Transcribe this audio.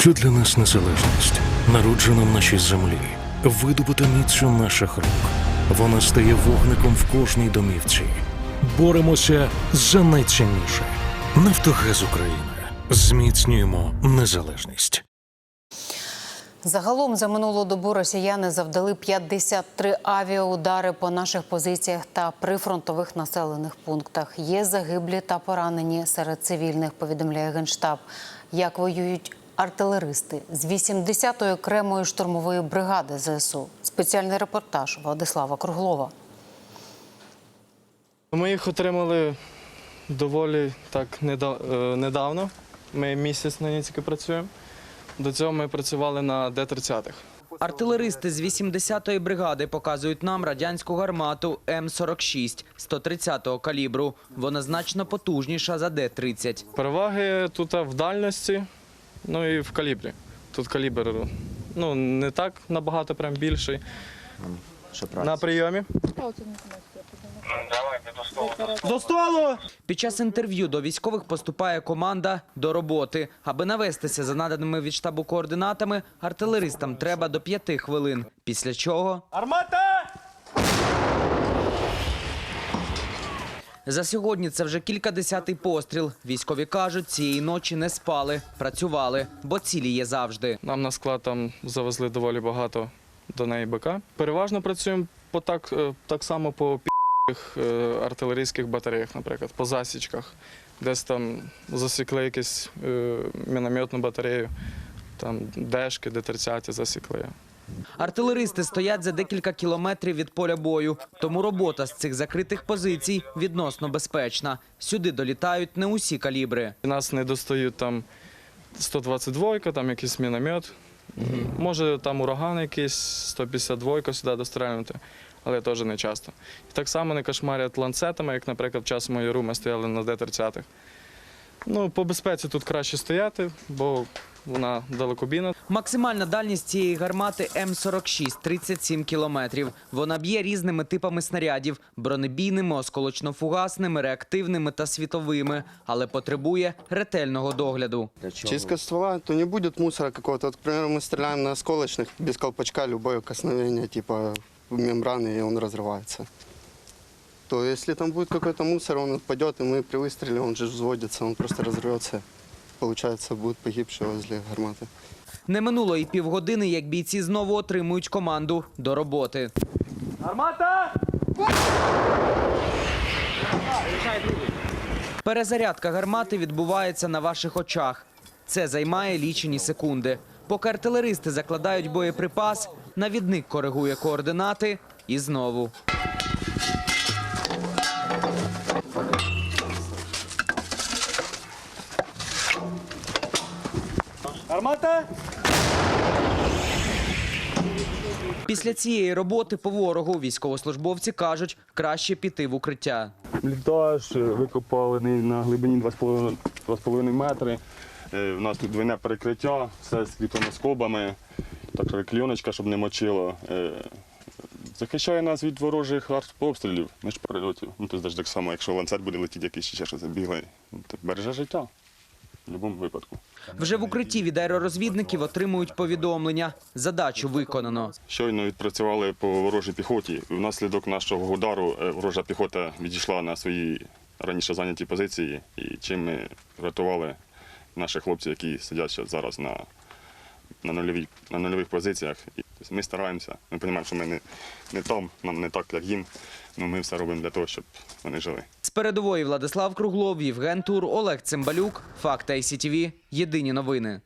Що для нас незалежність? Народжена в нашій землі, видобута міцю наших рук. Вона стає вогником в кожній домівці. Боремося за найцінніше. Нафтогаз України. Зміцнюємо незалежність. Загалом за минулу добу росіяни завдали 53 авіаудари по наших позиціях та прифронтових населених пунктах. Є загиблі та поранені серед цивільних. Повідомляє генштаб. Як воюють артилеристи з 80-ї окремої штурмової бригади ЗСУ. Спеціальний репортаж Владислава Круглова. Ми їх отримали доволі так е, недавно. Ми місяць на ній тільки працюємо. До цього ми працювали на Д-30-х. Артилеристи з 80-ї бригади показують нам радянську гармату М-46 130-го калібру. Вона значно потужніша за Д-30. Переваги тут в дальності, ну і в калібрі. Тут калібр ну, не так набагато прям більший. На прийомі. До столу Під час інтерв'ю до військових поступає команда до роботи. Аби навестися за наданими від штабу координатами, артилеристам треба до п'яти хвилин. Після чого За сьогодні це вже кількадесятий постріл. Військові кажуть, цієї ночі не спали, працювали, бо цілі є завжди. Нам на склад там завезли доволі багато до неї БК. Переважно працюємо по так, е, так само по е, артилерійських батареях, наприклад, по засічках. Десь там засікли якусь е, мінометну батарею, там дешки, Д-30 засікли. Артилеристи стоять за декілька кілометрів від поля бою, тому робота з цих закритих позицій відносно безпечна. Сюди долітають не усі калібри. Нас не достають там 122, там якийсь міномет. Може там ураган якийсь, 152 сюди дострельнути, але теж не часто. І так само не кошмарять ланцетами, як, наприклад, в час моєї руми стояли на Д-30. Ну, по безпеці тут краще стояти, бо вона далекобійна. Максимальна дальність цієї гармати М-46 – 37 кілометрів. Вона б'є різними типами снарядів – бронебійними, осколочно-фугасними, реактивними та світовими, але потребує ретельного догляду. Чистка ствола, то не будет мусора какого-то. Вот, к примеру, мы стреляем на осколочных, без колпачка, любое косновение типа мембраны, и он разрывается. То если там будет какой-то мусор, он упадет, и мы при выстреле, он же взводится, он просто разрвется. Получается, будет погибший возле гарматы. Не минуло і півгодини, як бійці знову отримують команду до роботи. Перезарядка гармати відбувається на ваших очах. Це займає лічені секунди. Поки артилеристи закладають боєприпас, навідник коригує координати і знову. Після цієї роботи по ворогу військовослужбовці кажуть, краще піти в укриття. Бліндаж викопали на глибині 2,5 2,5 метри. Е, У нас тут двойне перекриття, все скріплено скобами, так кльоночка, щоб не мочило. Е, Захищає нас від ворожих артобстрілів, між прильотів. Ну, тобто навіть так само, якщо ланцет буде летіти якийсь ще щось то береже життя в будь-якому випадку. Вже в укритті від аеророзвідників отримують повідомлення. Задачу виконано. Щойно відпрацювали по ворожій піхоті. Внаслідок нашого удару е, ворожа піхота відійшла на свої раніше зайняті позиції, і чим ми врятували наших хлопців, які сидять зараз на, на, нульовій, на нульових позиціях. Тобто ми стараємося. Ми розуміємо, що ми не, не там, нам не так, як їм. Ну ми все робимо для того, щоб вони жили. З передової Владислав Круглов, Євген Тур, Олег Цимбалюк. Факт ICTV. Єдині новини.